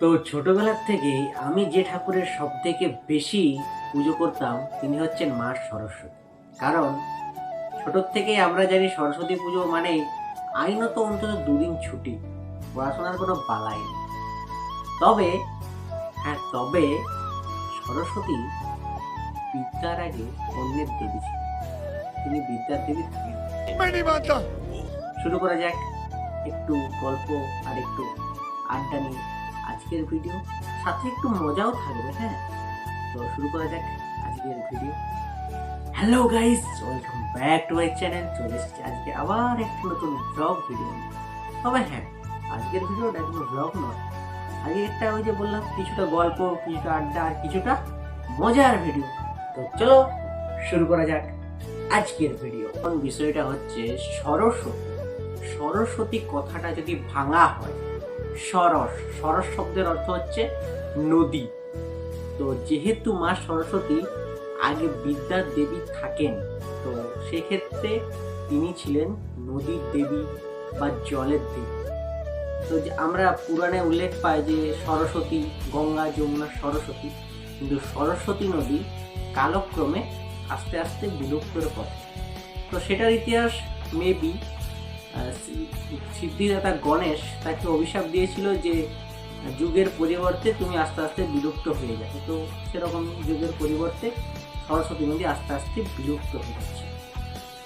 তো ছোটবেলার থেকেই আমি যে ঠাকুরের সব থেকে বেশি পুজো করতাম তিনি হচ্ছেন মা সরস্বতী। কারণ ছোটোর থেকেই আমরা জানি সরস্বতী পুজো মানে আইনত অন্তত দুদিন ছুটি পড়াশোনার কোনো বালাই তবে হ্যাঁ তবে সরস্বতী বিদ্যার আগে অন্যের দেবী ছিল তিনি বিদ্যার দেবী শুরু করা যাক একটু গল্প আর একটু আড্ডা নিয়ে। আজকের ভিডিও সাথে একটু মজাও থাকবে হ্যাঁ? তো শুরু করা যাক আজকের video hello guys welcome back to my channel চলে এসেছি আজকে আবার একটা নতুন ব্লগ ভিডিও তবে হ্যাঁ আজকের ভিডিওটা কোনো ব্লগ নয়। আজকে একটা ওই যে বললাম, কিছুটা গল্প, কিছুটা আড্ডা আর কিছুটা মজার ভিডিও তো চলো শুরু করা যাক আজকের ভিডিও এখন বিষয়টা হচ্ছে সরস্বতী। সরস্বতী কথাটা যদি ভাঙা হয় সরস। সরস শব্দের অর্থ হচ্ছে নদী। তো যেহেতু মা সরস্বতী আগে বিদ্যার দেবী থাকেন, তো সেক্ষেত্রে তিনি ছিলেন নদীর দেবী বা জলের দেবী। তো আমরা পুরাণে উল্লেখ পাই যে সরস্বতী, গঙ্গা, যমুনা, সরস্বতী, কিন্তু সরস্বতী নদী কালক্রমে আস্তে আস্তে বিলুপ্তর পথে। তো সেটার ইতিহাস মেবি সিদ্ধিদাতা গণেশ তাকে অভিশাপ দিয়েছিল যে যুগের পরিবর্তে তুমি আস্তে আস্তে বিলুপ্ত হয়ে যাবে। তো সেরকম যুগের পরিবর্তে সরস্বতী নদী আস্তে আস্তে বিলুপ্ত হয়ে যাচ্ছে।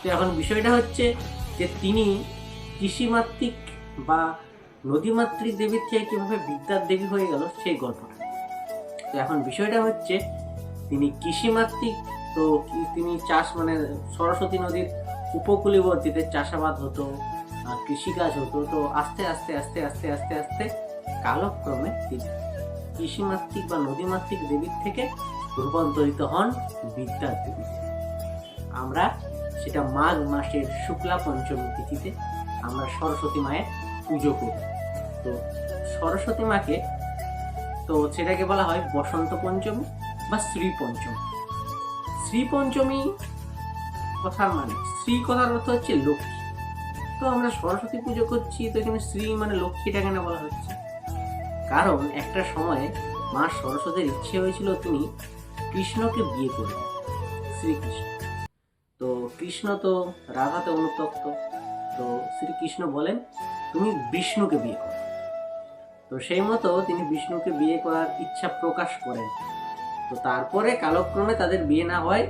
তো এখন বিষয়টা হচ্ছে যে তিনি কৃষিমাতৃক বা নদীমাতৃক দেবীর থেকে কীভাবে বিদ্যার দেবী হয়ে গেল সেই গল্পটা। তো এখন বিষয়টা হচ্ছে তিনি কৃষিমাতৃক তো তিনি চাষ মানে সরস্বতী নদীর উপকূলীবর্তীতে চাষাবাদ হতো কৃষিকাজ হতো তো আস্তে আস্তে আস্তে আস্তে আস্তে আস্তে কালক্রমে তিনি কৃষিমাতৃক বা নদীমাতৃক দেবীর থেকে রূপান্তরিত হন বিদ্যার দেবী। আমরা সেটা মাঘ মাসের শুক্লা পঞ্চমী তিথিতে আমরা সরস্বতী মায়ের পুজো করি। তো সরস্বতী মাকে তো সেটাকে বলা হয় বসন্ত পঞ্চমী বা শ্রী পঞ্চমী। শ্রী পঞ্চমী কথার মানে শ্রী কথার অর্থ হচ্ছে লক্ষ্মী। তো আমরা সরস্বতী পুজো করছি, তো এখানে শ্রী মানে লক্ষ্মীটা কেন বলা হচ্ছে। কারণ একটা সময়ে মা সরস্বতীর ইচ্ছে হয়েছিল তিনি কৃষ্ণকে বিয়ে করবেন, শ্রীকৃষ্ণ। তো কৃষ্ণ তো রাধাতে অনুতপ্ত, তো শ্রীকৃষ্ণ বলেন, তুমি বিষ্ণুকে বিয়ে করো। তো সেই মতো তিনি বিষ্ণুকে বিয়ে করার ইচ্ছা প্রকাশ করেন। তো তারপরে কালক্রমে তাদের বিয়ে না হয়,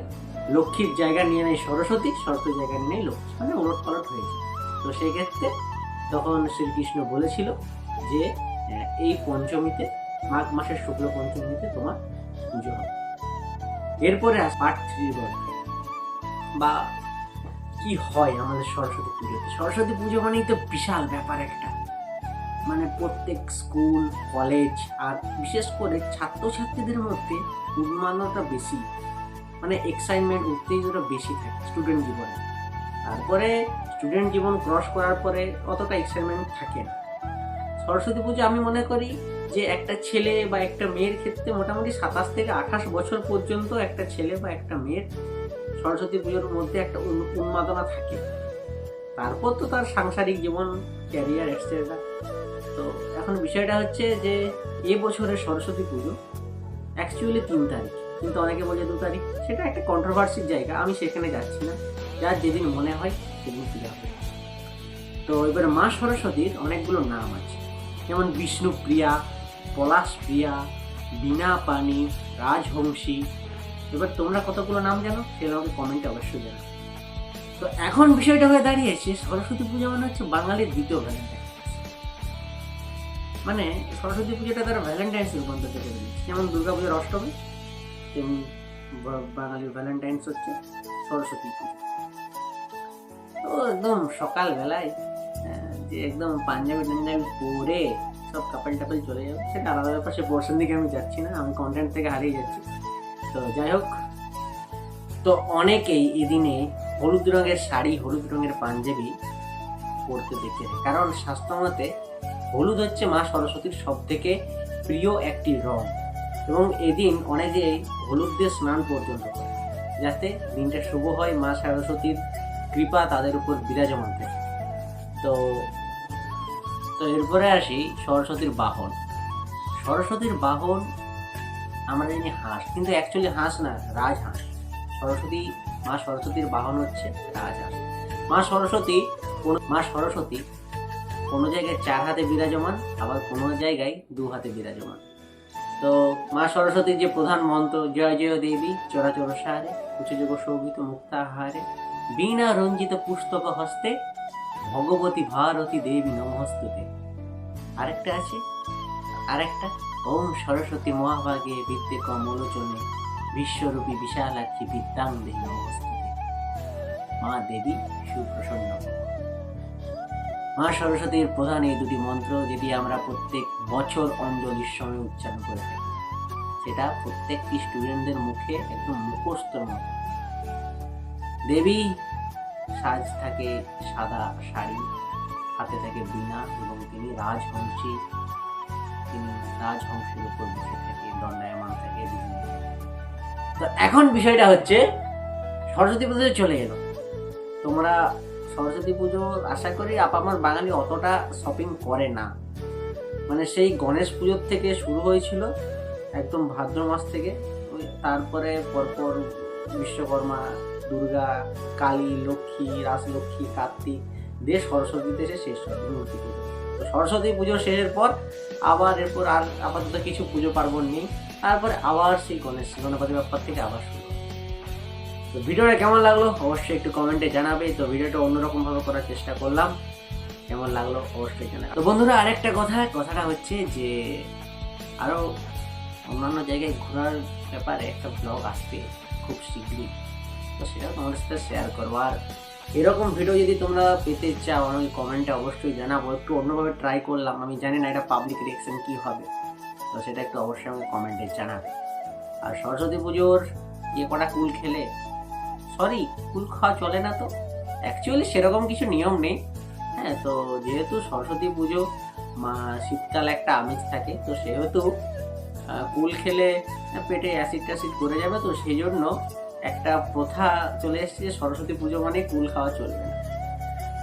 লক্ষ্মীর জায়গা নিয়ে নেয় সরস্বতী, সরস্বতীর জায়গা নিয়ে নেয় লক্ষ্মী। মানে উলট পালট হয়েছে তো সেক্ষেত্রে তখন শ্রীকৃষ্ণ বলেছিল যে এই পঞ্চমীতে, মাঘ মাসের শুক্ল পঞ্চমীতে তোমার পুজো হবে। এরপরে পার্ট থ্রি বা কি হয় আমাদের সরস্বতী পুজোতে? সরস্বতী পুজো মানেই তো বিশাল ব্যাপার একটা। মানে প্রত্যেক স্কুল, কলেজ আর বিশেষ করে ছাত্রছাত্রীদের মধ্যে উন্মাদনাটা বেশি। মানে এক্সাইটমেন্ট উত্তেজনা বেশি থাকে স্টুডেন্ট জীবনে। তারপরে স্টুডেন্ট জীবন ক্রস করার পরে অতটা এক্সাইটমেন্ট থাকে না। সরস্বতী পুজো আমি মনে করি যে একটা ছেলে বা একটা মেয়ের ক্ষেত্রে মোটামুটি সাতাশ থেকে আঠাশ বছর পর্যন্ত একটা ছেলে বা একটা মেয়ের সরস্বতী পুজোর মধ্যে একটা উন্মাদনা থাকে। তারপর তো তার সাংসারিক জীবন ক্যারিয়ার এক্সেট্রা তো এখন বিষয়টা হচ্ছে যে এ বছরের সরস্বতী পুজো অ্যাকচুয়ালি তিন তারিখ। কিন্তু অনেকে বলে দু তারিখ। সেটা একটা কন্ট্রোভার্সির জায়গা। আমি সেখানে যাচ্ছি না। যার যেদিন মনে হয় সেদিন পূজা হবে। তো এবার মা সরস্বতীর অনেকগুলো নাম আছে। যেমন বিষ্ণুপ্রিয়া পলাশ প্রিয়া বীণা পানি, রাজহংসী। এবার তোমরা কতগুলো নাম জানো সেটা আমাকে কমেন্টে অবশ্যই জানো তো এখন বিষয়টা হয়ে দাঁড়িয়েছে, সরস্বতী পুজো মানে হচ্ছে বাঙালির দ্বিতীয় ভ্যালেন্টাইন মানে সরস্বতী পুজোটা তারা ভ্যালেন্টাইন্স রূপান্তরিত করে দিয়েছে যেমন দুর্গা পুজোর অষ্টমী, তেমনি বাঙালির ভ্যালেন্টাইন্স হচ্ছে সরস্বতী পুজো। একদম সকালবেলায় যে একদম পাঞ্জাবি টাঞ্জাবি পরে সব কাপড় টাপল চলে যাবে সেটা আলাদা ব্যাপার সে পোর্শন দিকে আমি যাচ্ছি না, আমি কন্টেন্ট থেকে হারিয়ে যাচ্ছি। তো যাই হোক, তো অনেকেই এদিনে হলুদ রঙের শাড়ি, হলুদ রঙের পাঞ্জাবি পরতে দেখে কারণ শাস্ত্রমতে হলুদ হচ্ছে মা সরস্বতীর সব থেকে প্রিয় একটি রং। এবং এদিন অনেকেই হলুদ দিয়ে স্নান পর্যন্ত করে, যাতে দিনটা শুভ হয় মা সরস্বতীর কৃপা তাদের উপর বিরাজমান থাকে। তো তো এরপরে আসি সরস্বতীর বাহন। সরস্বতীর বাহন আমরা জানি হাঁস, কিন্তু অ্যাকচুয়ালি হাঁস না রাজহাঁস সরস্বতী, মা সরস্বতীর বাহন হচ্ছে রাজহাঁস মা সরস্বতী কোন, মা সরস্বতী কোনো জায়গায় চার হাতে বিরাজমান, আবার কোনো জায়গায় দু হাতে বিরাজমান। তো মা সরস্বতীর যে প্রধান মন্ত্র, জয় জয় দেবী, চরাচর সারে উচ্চযোগ শোভিত মুক্তাহারে বীণা রঞ্জিত পুস্তক হস্তে ভগবতী ভারতী দেবী নমস্তুতে। আরেকটা আছে? আরেকটা? ওম সরস্বতী মহাভাগে বিদ্যে কমলোচনে বিশ্বরূপী বিশালাক্ষী বিদ্যাং দেবী নমস্তুতে। মা দেবী সুপ্রসন্ন। মা সরস্বতীর প্রধান এই দুটি মন্ত্র যেটি আমরা প্রত্যেক বছর অঞ্জলির সময় উচ্চারণ করে থাকি, সেটা প্রত্যেকটি স্টুডেন্টদের মুখে একদম মুখস্থ মতো দেবী। সাজ থাকে সাদা শাড়ি, হাতে থাকে বীণা এবং তিনি রাজহংসী তিনি রাজহংসের উপর বসে থাকে, দণ্ডায়মান থাকে। তো এখন বিষয়টা হচ্ছে, সরস্বতী পুজো চলে এলো। তোমরা সরস্বতী পুজো আশা করি আপা আমার বাঙালি অতটা শপিং করে না। মানে সেই গণেশ পুজোর থেকে শুরু হয়েছিল একদম ভাদ্র মাস থেকে। ওই তারপরে পরপর বিশ্বকর্মা দুর্গা, কালী, লক্ষ্মী রাজলক্ষ্মী কার্তিক, দিয়ে সরস্বতীতে এসে শেষ হয় মূর্তি পুজো। তো সরস্বতী পুজো শেষের পর আবার এরপর আর আপাতত কিছু পুজো পার্বণ নেই। তারপরে আবার সেই গণেশ, গণপতি বাপ্পার থেকে আবার শুরু তো ভিডিওটা কেমন লাগল অবশ্যই একটু কমেন্টে জানাবে। তো ভিডিওটা অন্যরকম ভাবে করার চেষ্টা করলাম। কেমন লাগল অবশ্যই জানাবে। তো বন্ধুরা, আরেকটা কথা, কথাটা হচ্ছে যে আরও অন্যান্য জায়গায় ঘোরার ব্যাপারে একটা ব্লগ আসবে খুব শীঘ্রই। তো সেটা তোমাদের সাথে শেয়ার করব। আর এরকম ভিডিও যদি তোমরা পেতে চাও, আমাকে কমেন্টে অবশ্যই জানাব। একটু অন্যভাবে ট্রাই করলাম, আমি জানি না এটা পাবলিক রিয়েকশন কী হবে। তো সেটা একটু অবশ্যই আমাকে কমেন্টে জানাবে। আর সরস্বতী পুজোর ইয়ে কটা কুল খেলে? সরি কুল খাওয়া চলে না তো? অ্যাকচুয়ালি সেরকম কিছু নিয়ম নেই। হ্যাঁ তো যেহেতু সরস্বতী পুজো, মা শীতকাল একটা আমেজ থাকে, তো সেহেতু কুল খেলে পেটে অ্যাসিড ট্যাসিড করে যাবে, তো সেই জন্য একটা প্রথা চলে এসেছে, সরস্বতী পুজো মানে কুল খাওয়া চলবে। না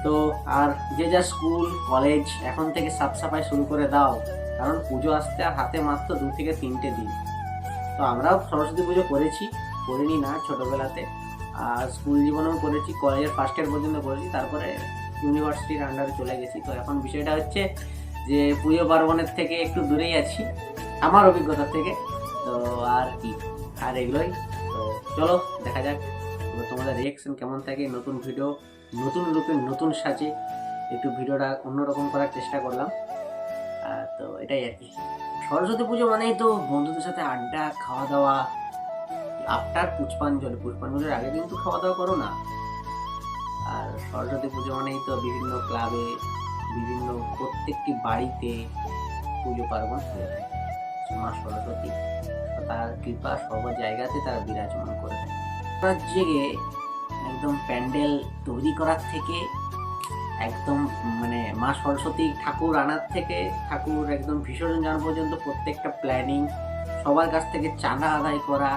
তো আর যে যা স্কুল, কলেজ, এখন থেকে সাফ সাফাই শুরু করে দাও, কারণ পুজো আসতে আর হাতে মাত্র দু থেকে তিনটে দিন। তো আমরাও সরস্বতী পুজো করেছি, করিনি না ছোটোবেলাতে। আর স্কুল জীবনেও করেছি, কলেজের ফার্স্ট ইয়ার পর্যন্ত করেছি, তারপরে ইউনিভার্সিটির আন্ডারে চলে গেছি। তো এখন বিষয়টা হচ্ছে যে পুজো পার্বণের থেকে একটু দূরেই আছি, আমার অভিজ্ঞতা থেকে। তো আর কি, আর এগুলোই। তো চলো, দেখা যাক তোমাদের রিয়েকশন কেমন থাকে, নতুন ভিডিও নতুন রূপে নতুন সাজে, একটু ভিডিওটা অন্যরকম করার চেষ্টা করলাম। তো এটাই আর কি। সরস্বতী পুজো মানেই তো বন্ধুদের সাথে আড্ডা খাওয়া দাওয়া আফটার পুষ্পাঞ্জলি। পুষ্পাঞ্জলির আগে কিন্তু খাওয়া দাওয়া করো না। আর সরস্বতী পুজো মানেই তো বিভিন্ন ক্লাবে, বিভিন্ন প্রত্যেকটি বাড়িতে পুজো পার্বণ হয়ে থাকে। মা সরস্বতী। তার কৃপা সর্ব জায়গাতে তারা বিরাজমান করে। থাকে তার জেগে একদম প্যান্ডেল তৈরি করার থেকে, একদম মানে মা সরস্বতী ঠাকুর আনার থেকে, ঠাকুর একদম বিসর্জন জানা পর্যন্ত প্রত্যেকটা প্ল্যানিং সবার কাছ থেকে চাঁদা আদায় করা,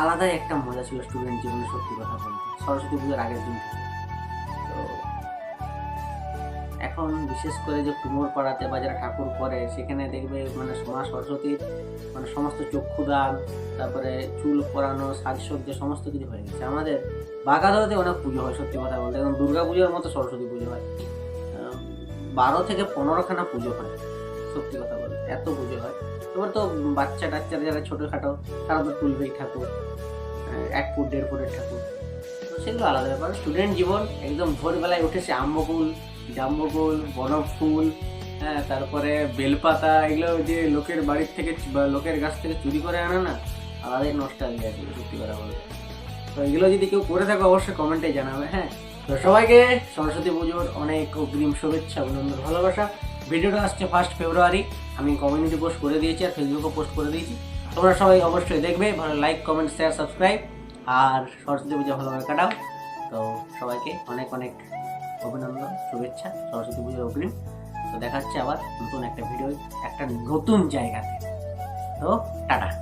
আলাদাই একটা মজা ছিল স্টুডেন্ট জীবনে সত্যি কথা বলতে, সরস্বতী পুজোর আগের দিন তো এখন বিশেষ করে যে কুমোর পাড়াতে বা যারা ঠাকুর করে, সেখানে দেখবে মানে মা সরস্বতীর মানে সমস্ত চক্ষুদান, তারপরে চুল পরানো, সাজসজ্জা, সমস্ত কিছু হয়ে গেছে। আমাদের বাগাদতে অনেক পুজো হয়, সত্যি কথা বলতে। এবং দুর্গা পুজোর মতো সরস্বতী পুজো হয়। বারো থেকে পনেরোখানা পুজো হয়, সত্যি কথা বলতে। এত পুজো হয়। তোমার তো বাচ্চা টাচ্চারা যারা ছোটোখাটো, তারা তো তুলবেই ঠাকুর এক ফুট, দেড় ফুটের ঠাকুর। সেগুলো আলাদা ব্যাপার। স্টুডেন্ট জীবন একদম ভোরবেলায় উঠেছে আম্বকুল জাম্বকুল বরফ ফুল হ্যাঁ তারপরে বেলপাতা, এগুলো যে লোকের বাড়ির থেকে বা লোকের গাছ থেকে চুরি করে আনা না আলাদাই নষ্ট হয়ে সত্যি কথা বলতে। তো এগুলো যদি কেউ করে থাকো, অবশ্যই কমেন্টে জানাবে হ্যাঁ। তো সবাইকে সরস্বতী পুজোর অনেক অগ্রিম শুভেচ্ছা, অভিনন্দন, ভালোবাসা। ভিডিওটা আসছে ফার্স্ট ফেব্রুয়ারি আমি কমিউনিটি পোস্ট করে দিয়েছি আর ফেসবুকে পোস্ট করে দিয়েছি। তোমরা সবাই অবশ্যই দেখবে, ভালো লাইক কমেন্ট শেয়ার সাবস্ক্রাইব আর সরস্বতী পুজো ভালোভাবে কাটাও। তো সবাইকে অনেক অনেক অভিনন্দন, শুভেচ্ছা, সরস্বতী পুজোর অগ্রিম। তো দেখা হচ্ছে আবার নতুন একটা ভিডিও, একটা নতুন জায়গাতে। তো টাটা।